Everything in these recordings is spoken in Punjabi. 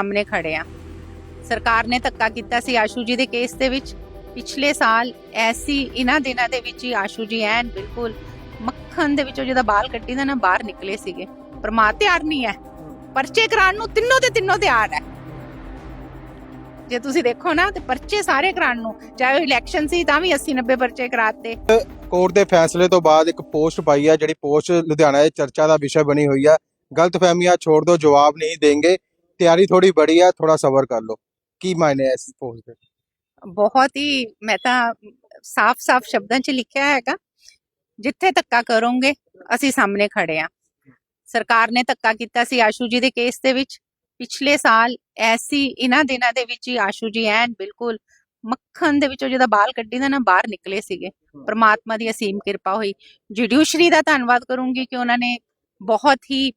ਸਾਹਮਣੇ ਖੜੇ ਆ। ਸਰਕਾਰ ਨੇ ਧੱਕਾ ਕੀਤਾ ਸੀ ਆਸ਼ੂ ਜੀ ਦੇ ਕੇਸ ਦੇ ਵਿੱਚ। ਪਿਛਲੇ ਸਾਲ ਐਸੀ ਇਹਨਾਂ ਦਿਨਾਂ ਦੇ ਵਿੱਚ ਹੀ ਆਸ਼ੂ ਜੀ ਐਨ ਬਿਲਕੁਲ ਮੱਖਣ ਦੇ ਵਿੱਚੋਂ ਜਿਹਦਾ ਬਾਲ ਕੱਟੀ ਦਾ ਨਾ, ਬਾਹਰ ਨਿਕਲੇ ਸੀਗੇ। ਪਰਮਾ ਤਿਆਰ ਨਹੀਂ ਹੈ। ਪਰਚੇ ਕਰਾਉਣ ਨੂੰ ਤਿੰਨੋਂ ਦੇ ਤਿੰਨੋਂ ਤਿਆਰ ਹੈ। ਜੇ ਤੁਸੀਂ ਦੇਖੋ ਨਾ, ਤੇ ਪਰਚੇ ਸਾਰੇ ਕਰਾਉਣ ਨੂੰ, ਚਾਹੇ ਇਲੈਕਸ਼ਨ ਸੀ, ਤਾਂ ਵੀ 80 90 ਪਰਚੇ ਕਰਾਤੇ। ਕੋਰਟ ਦੇ ਫੈਸਲੇ ਤੋਂ ਬਾਅਦ ਇੱਕ ਪੋਸਟ ਪਾਈ ਹੈ ਜਿਹੜੀ ਪੋਸਟ ਲੁਧਿਆਣਾ ਦੇ ਚਰਚਾ ਦਾ ਵਿਸ਼ਾ ਬਣੀ ਹੋਈ ਹੈ ਗਲਤਫਹਿਮੀਆਂ ਛੋੜ ਦੋ, ਜਵਾਬ ਨਹੀਂ ਦੇਂਗੇ ਤਿਆਰੀ ਥੋੜੀ ਬੜੀ ਹੈ ਥੋੜਾ ਸਬਰ ਕਰ ਲਓ। ਕੀ ਮਾਇਨੇ ਹੈ ਇਸ ਪੋਸਟ ਦੇ? ਬਹੁਤ ਹੀ, ਮੈਂ ਤਾਂ ਸਾਫ਼-ਸਾਫ਼ ਸ਼ਬਦਾਂ 'ਚ ਲਿਖਿਆ ਹੈਗਾ, ਜਿੱਥੇ ਧੱਕਾ ਕਰੋਗੇ, ਅਸੀਂ ਸਾਹਮਣੇ ਖੜੇ ਆ। ਸਰਕਾਰ ਨੇ ਧੱਕਾ ਕੀਤਾ ਸੀ ਆਸ਼ੂ ਜੀ ਦੇ ਕੇਸ ਦੇ ਵਿੱਚ। ਪਿਛਲੇ ਸਾਲ ਐਸੀ ਇਹਨਾਂ ਦਿਨਾਂ ਦੇ ਵਿੱਚ ਹੀ ਆਸ਼ੂ ਜੀ ਐਨ ਬਿਲਕੁਲ ਮੱਖਣ ਦੇ ਵਿੱਚੋਂ ਜਿਹਦਾ ਬਾਲ ਕੱਢੀ ਦਾ ਨਾ, ਬਾਹਰ ਨਿਕਲੇ ਸੀਗੇ। ਪ੍ਰਮਾਤਮਾ ਦੀ ਅਸੀਮ ਕਿਰਪਾ ਹੋਈ। ਜੁਡੀਸ਼ਰੀ ਦਾ ਧੰਨਵਾਦ ਕਰੂੰਗੀ ਕਿ ਉਹਨਾਂ ਨੇ ਬਹੁਤ ਹੀ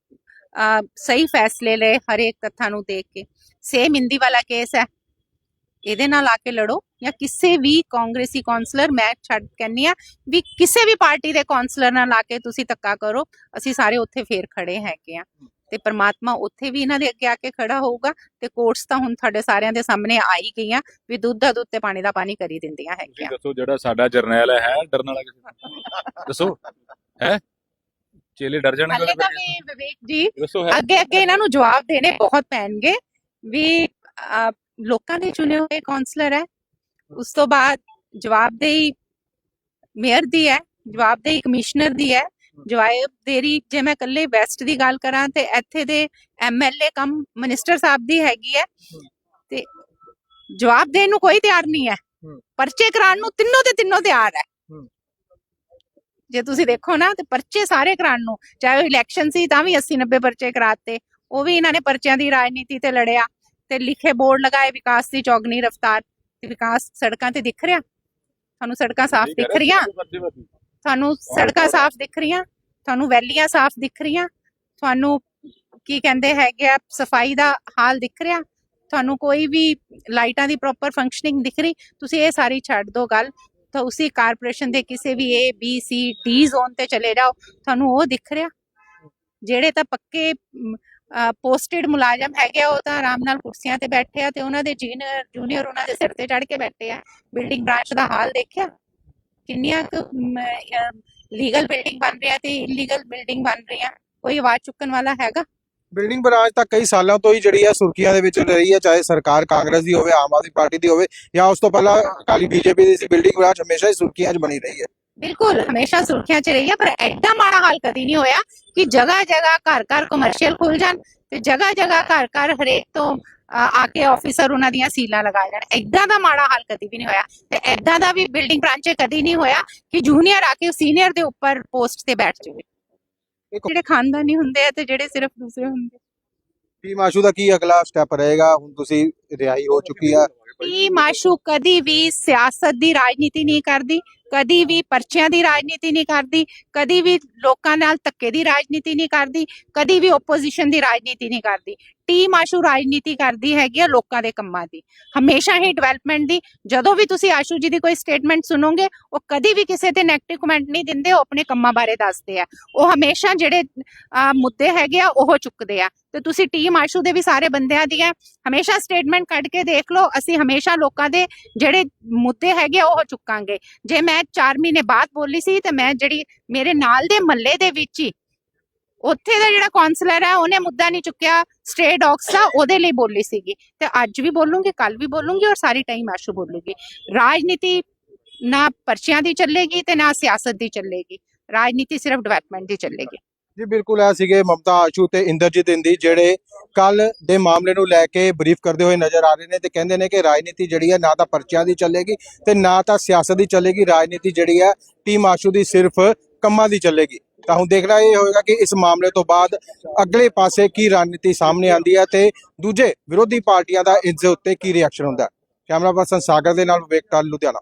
ਸਹੀ ਫੈਸਲੇ ਲਏ ਹਰੇਕ ਤੱਥਾਂ ਨੂੰ ਦੇਖ ਕੇ। ਸੇਮ ਹਿੰਦੀ ਵਾਲਾ ਕੇਸ ਹੈ। ਇਹਦੇ ਨਾਲ ਆ ਕੇ ਲੜੋ ਜਾਂ ਕਿਸੇ ਵੀ ਕਾਂਗਰਸੀ ਕਾਉਂਸਲਰ ਮੈਂ ਛੱਡ ਕਹਿੰਨੀ ਆ ਵੀ ਕਿਸੇ ਵੀ ਪਾਰਟੀ ਦੇ ਕਾਉਂਸਲਰ ਨਾਲ ਆ ਕੇ ਤੁਸੀਂ ਧੱਕਾ ਕਰੋ। ਅਸੀਂ ਸਾਰੇ ਉੱਥੇ ਫੇਰ ਖੜੇ ਹੈਗੇ ਆ। ਤੇ ਪ੍ਰਮਾਤਮਾ ਉੱਥੇ ਵੀ ਇਹਨਾਂ ਦੇ ਅੱਗੇ ਆ ਕੇ ਖੜਾ ਹੋਊਗਾ ਤੇ ਕੋਰਟਸ ਤਾਂ ਹੁਣ ਤੁਹਾਡੇ ਸਾਰਿਆਂ ਦੇ ਸਾਹਮਣੇ ਆ ਹੀ ਗਈਆਂ ਵੀ ਦੁੱਧ ਦਾ ਦੁੱਧ ਤੇ ਪਾਣੀ ਦਾ ਪਾਣੀ ਕਰੀ ਦਿੰਦੀਆਂ ਹੈਗੀਆਂ। ਦੱਸੋ ਜਿਹੜਾ ਸਾਡਾ ਜਰਨੈਲ ਹੈ ਡਰਨ ਵਾਲਾ ਕਿਸੇ? ਦੱਸੋ। ਹੈ? ਚੇਲੇ ਡਰ ਜਾਣਗੇ ਹਾਲੇ ਤਾਂ? ਵੀ ਵਿਵੇਕ ਜੀ ਦੱਸੋ ਹੈ ਅੱਗੇ ਅੱਗੇ ਇਹਨਾਂ ਨੂੰ ਜਵਾਬ ਦੇਣੇ ਬਹੁਤ ਪੈਣਗੇ ਵੀ ਅਹ, ਲੋਕਾਂ ਦੇ ਚੁਣੇ ਹੋਏ ਕਾਉਂਸਲਰ ਹੈ ਉਸ ਤੋਂ ਬਾਅਦ ਜਵਾਬਦੇਹੀ ਮੇਅਰ ਦੀ ਹੈ ਜਵਾਬਦੇਹੀ ਕਮਿਸ਼ਨਰ ਦੀ ਹੈ ਜਵਾਬਦੇਹੀ ਜੇ ਮੈਂ ਇਕੱਲੇ ਵੈਸਟ ਦੀ ਗੱਲ ਕਰਾਂ ਤੇ ਇੱਥੇ ਦੇ ਐਮਐਲਏ ਕਮ ਮਿਨਿਸਟਰ ਸਾਹਿਬ ਦੀ ਹੈਗੀ ਹੈ ਤੇ ਜਵਾਬ ਦੇਣ ਨੂੰ ਕੋਈ ਤਿਆਰ ਨਹੀਂ ਹੈ। ਪਰਚੇ ਕਰਾਉਣ ਨੂੰ ਤਿੰਨੋਂ ਦੇ ਤਿੰਨੋਂ ਤਿਆਰ ਹੂੰ। ਜੇ ਤੁਸੀਂ ਦੇਖੋ ਨਾ ਤੇ ਪਰਚੇ ਸਾਰੇ ਕਰਾਉਣ ਨੂੰ ਚਾਹੇ ਉਹ ਇਲੈਕਸ਼ਨ ਸੀ ਤਾਂ ਵੀ 80 90 ਪਰਚੇ ਕਰਾਤੇ ਉਹ ਵੀ ਇਹਨਾਂ ਨੇ ਪਰਚਿਆਂ ਦੀ ਰਾਜਨੀਤੀ ਤੇ ਲੜਿਆ ਤੇ ਲਿਖੇ ਬੋਰਡ ਲਗਾਏ ਵਿਕਾਸ ਦੀ ਚੌਗਨੀ ਰਫਤਾਰ ਤੇ ਵਿਕਾਸ ਸੜਕਾਂ ਤੇ ਦਿਖ ਰਿਹਾ। ਤੁਹਾਨੂੰ ਸੜਕਾਂ ਸਾਫ਼ ਦਿਖ ਰਹੀਆਂ। ਤੁਹਾਨੂੰ ਸੜਕਾਂ ਸਾਫ਼ ਦਿਖ ਰਹੀਆਂ? ਤੁਹਾਨੂੰ ਵੈਲੀਆਂ ਸਾਫ਼ ਦਿਖ ਰਹੀਆਂ? ਤੁਹਾਨੂੰ ਕੀ ਕਹਿੰਦੇ ਹੈਗੇ ਆ ਸਫ਼ਾਈ ਦਾ ਹਾਲ ਦਿਖ ਰਿਹਾ? ਤੁਹਾਨੂੰ ਕੋਈ ਵੀ ਲਾਈਟਾਂ ਦੀ ਪ੍ਰੋਪਰ ਫੰਕਸ਼ਨਿੰਗ ਦਿਖ ਰਹੀ? ਤੁਸੀਂ ਇਹ ਸਾਰੀ ਛੱਡ ਦੋ ਗੱਲ। ਤਾਂ ਉਸੇ ਕਾਰਪੋਰੇਸ਼ਨ ਦੇ ਕਿਸੇ ਵੀ A, B, C, D zone ਤੇ ਚਲੇ ਜਾਓ, ਤੁਹਾਨੂੰ ਉਹ ਦਿਖ ਰਿਹਾ। ਜਿਹੜੇ ਤਾਂ ਪੱਕੇ ਪੋਸਟਡ ਮੁਲਾਜ਼ਮ ਹੈਗੇ ਉਹ ਤਾਂ ਆਰਾਮ ਨਾਲ ਕੁਰਸੀਆਂ ਤੇ ਬੈਠੇ ਆ ਤੇ ਉਹਨਾਂ ਦੇ ਜੂਨੀਅਰ ਜੂਨੀਅਰ ਉਹਨਾਂ ਦੇ ਸਿਰ ਤੇ ਚੜ ਕੇ ਬੈਠੇ ਆ। ਬਿਲਡਿੰਗ ਬ੍ਰਾਂਚ ਦਾ ਹਾਲ ਦੇਖਿਆ? ਕਿੰਨੀਆਂ ਲੀਗਲ ਬਿਲਡਿੰਗ ਬਣ ਰਹੀ ਆ ਤੇ ਇਲੀਗਲ ਬਿਲਡਿੰਗ ਬਣ ਰਹੀ ਆ ਕੋਈ ਆਵਾਜ਼ ਚੁੱਕਣ ਵਾਲਾ ਹੈਗਾ? ਬਿਲਡਿੰਗ ਬਰਾਜ ਤਾਂ ਕਈ ਸਾਲਾਂ ਤੋਂ ਹੀ ਜਿਹੜੀ ਹੈ ਸੁਰਖੀਆਂ ਦੇ ਵਿੱਚ ਰਹੀ ਹੈ ਚਾਹੇ ਸਰਕਾਰ ਕਾਂਗਰਸ ਦੀ ਹੋਵੇ, ਆਮ ਆਦਮੀ ਪਾਰਟੀ ਦੀ ਹੋਵੇ, ਜਾਂ ਉਸ ਤੋਂ ਪਹਿਲਾਂ ਅਕਾਲੀ ਬੀਜੇਪੀ ਦੀ ਸੀ, ਬਿਲਡਿੰਗ ਬਰਾਜ ਹਮੇਸ਼ਾ ਹੀ ਸੁਰਖੀਆਂ 'ਚ ਬਣੀ ਰਹੀ ਹੈ। ਬਿਲਕੁਲ, ਹਮੇਸ਼ਾ ਸੁਰਖੀਆਂ 'ਚ ਰਹੀ ਹੈ ਪਰ ਐਡਾ ਮਾੜਾ ਹਾਲ ਕਦੀ ਨਹੀਂ ਹੋਇਆ ਕਿ ਜਗ੍ਹਾ ਜਗ੍ਹਾ ਘਰ ਘਰ ਕਮਰਸ਼ੀਅਲ ਖੁੱਲ ਜਾਣ ਤੇ ਜਗ੍ਹਾ ਜਗ੍ਹਾ ਘਰ ਘਰ ਹਰੇਕ ਤੋਂ ਆ ਕੇ ਆਫੀਸਰ ਉਹਨਾਂ ਦੀਆਂ ਸੀਲਾਂ ਲਗਾ ਜਾਣ ਐਡਾ ਦਾ ਮਾੜਾ ਹਾਲ ਕਦੀ ਵੀ ਨਹੀਂ ਹੋਇਆ ਤੇ ਐਡਾ ਦਾ ਵੀ ਬਿਲਡਿੰਗ ਬ੍ਰਾਂਚ ਕਦੀ ਨਹੀਂ ਹੋਇਆ ਕਿ ਜੂਨੀਅਰ ਆ ਕੇ ਸੀਨੀਅਰ ਦੇ ਉੱਪਰ ਪੋਸਟ ਤੇ ਬੈਠ ਜਾਵੇ। ਜਿਹੜੇ ਖਾਨਦਾਨੀ ਹੁੰਦੇ ਆ ਤੇ ਜਿਹੜੇ ਸਿਰਫ ਦੂਸਰੇ ਹੁੰਦੇ ਟੀਮ ਆਸ਼ੂ ਦਾ ਕੀ ਅਗਲਾ ਸਟੈਪ ਰਹੇਗਾ? ਹੁਣ ਤੁਸੀਂ ਰਿਹਾਈ ਹੋ ਚੁੱਕੀ ਆ। ਟੀ ਮਾਸ਼ੂ ਕਦੀ ਵੀ ਸਿਆਸਤ ਦੀ ਰਾਜਨੀਤੀ ਨਹੀਂ ਕਰਦੀ? ਕਦੀ ਵੀ ਪਰਚਿਆਂ ਦੀ ਰਾਜਨੀਤੀ ਨਹੀਂ ਕਰਦੀ ਕਦੀ ਵੀ ਲੋਕਾਂ ਨਾਲ ਧੱਕੇ ਦੀ ਰਾਜਨੀਤੀ ਨਹੀਂ ਕਰਦੀ ਕਦੀ ਵੀ ਓਪੋਜੀਸ਼ਨ ਦੀ ਰਾਜਨੀਤੀ ਨਹੀਂ ਕਰਦੀ। ਟੀਮ ਆਸ਼ੂ ਰਾਜਨੀਤੀ ਕਰਦੀ ਹੈਗੀ ਆ ਲੋਕਾਂ ਦੇ ਕੰਮਾਂ ਦੀ। ਹਮੇਸ਼ਾ ਹੀ ਡਿਵੈਲਪਮੈਂਟ ਦੀ ਜਦੋਂ ਵੀ ਤੁਸੀਂ ਆਸ਼ੂ ਜੀ ਦੀ ਕੋਈ ਸਟੇਟਮੈਂਟ ਸੁਣੋਗੇ ਉਹ ਕਦੀ ਵੀ ਕਿਸੇ ਤੇ ਨੈਗੇਟਿਵ ਕਮੈਂਟ ਨਹੀਂ ਦਿੰਦੇ ਉਹ ਆਪਣੇ ਕੰਮਾਂ ਬਾਰੇ ਦੱਸਦੇ ਆ। ਉਹ ਹਮੇਸ਼ਾ ਜਿਹੜੇ ਮੁੱਦੇ ਹੈਗੇ ਆ ਉਹ ਚੁੱਕਦੇ ਆ। ਤੇ ਤੁਸੀਂ ਟੀਮ ਆਸ਼ੂ ਦੇ ਵੀ ਸਾਰੇ ਬੰਦਿਆਂ ਦੀ ਹੈ ਹਮੇਸ਼ਾ ਸਟੇਟਮੈਂਟ ਕੱਢ ਕੇ ਦੇਖ ਲਓ ਅਸੀਂ ਹਮੇਸ਼ਾ ਲੋਕਾਂ ਦੇ ਜਿਹੜੇ ਮੁੱਦੇ ਹੈਗੇ ਆ, ਉਹ ਚੁੱਕਾਂਗੇ। ਜੇ ਮੈਂ 4 ਮਹੀਨੇ ਬਾਅਦ ਬੋਲੀ ਸੀ ਤੇ ਮੈਂ ਜਿਹੜੀ ਮੇਰੇ ਨਾਲ ਦੇ ਮੱਲੇ ਦੇ ਵਿੱਚ ਹੀ ਉੱਥੇ ਦਾ ਜਿਹੜਾ ਕਾਉਂਸਲਰ ਹੈ ਉਹਨੇ ਮੁੱਦਾ ਨਹੀਂ ਚੁੱਕਿਆ ਸਟੇ ਡੌਗਸ ਦਾ ਉਹਦੇ ਲਈ ਬੋਲੀ ਸੀਗੀ। ਤੇ ਅੱਜ ਵੀ ਬੋਲੂੰਗੀ ਕੱਲ ਵੀ ਬੋਲੂੰਗੀ ਔਰ ਸਾਰੀ ਟਾਈਮ ਆਸ਼ੂ ਬੋਲੂਗੀ। ਰਾਜਨੀਤੀ ਨਾ ਪਰਚਿਆਂ ਦੀ ਚੱਲੇਗੀ ਤੇ ਨਾ ਸਿਆਸਤ ਦੀ ਚੱਲੇਗੀ। ਰਾਜਨੀਤੀ ਸਿਰਫ ਡਿਵੈਲਪਮੈਂਟ ਦੀ ਚੱਲੇਗੀ। ਜੀ, ਬਿਲਕੁਲ, ਇਹ ਸੀਗੇ ਮਮਤਾ ਆਸ਼ੂ ਤੇ ਇੰਦਰਜੀਤ ਇੰਦੀ, ਜਿਹੜੇ ਕੱਲ ਦੇ ਮਾਮਲੇ ਨੂੰ ਲੈ ਕੇ ਬਰੀਫ ਕਰਦੇ ਹੋਏ ਨਜ਼ਰ ਆ ਰਹੇ ਨੇ ਤੇ ਕਹਿੰਦੇ ਨੇ ਕਿ ਰਾਜਨੀਤੀ ਜਿਹੜੀ ਹੈ ਨਾ ਤਾਂ ਪਰਚਿਆਂ ਦੀ ਚੱਲੇਗੀ ਤੇ ਨਾ ਤਾਂ ਸਿਆਸਤ ਦੀ ਚੱਲੇਗੀ, ਰਾਜਨੀਤੀ ਜਿਹੜੀ ਹੈ ਟੀਮ ਆਸ਼ੂ ਦੀ ਸਿਰਫ ਕੰਮਾਂ ਦੀ ਚੱਲੇਗੀ। ਤਾਂ ਹੁਣ ਦੇਖਣਾ ਇਹ ਹੋਏਗਾ ਕਿ ਇਸ ਮਾਮਲੇ ਤੋਂ ਬਾਅਦ ਅਗਲੇ ਪਾਸੇ ਕੀ ਰਣਨੀਤੀ ਸਾਹਮਣੇ ਆਉਂਦੀ ਹੈ ਤੇ ਦੂਜੇ ਵਿਰੋਧੀ ਪਾਰਟੀਆਂ ਦਾ ਇਸ ਦੇ ਉੱਤੇ ਕੀ ਰਿਐਕਸ਼ਨ ਹੁੰਦਾ ਕੈਮਰਾ ਪਰਸਨ ਸਾਗਰ ਦੇ ਨਾਲ ਵਿਵੇਕ ਟਾਲ ਲੁਧਿਆਣਾ।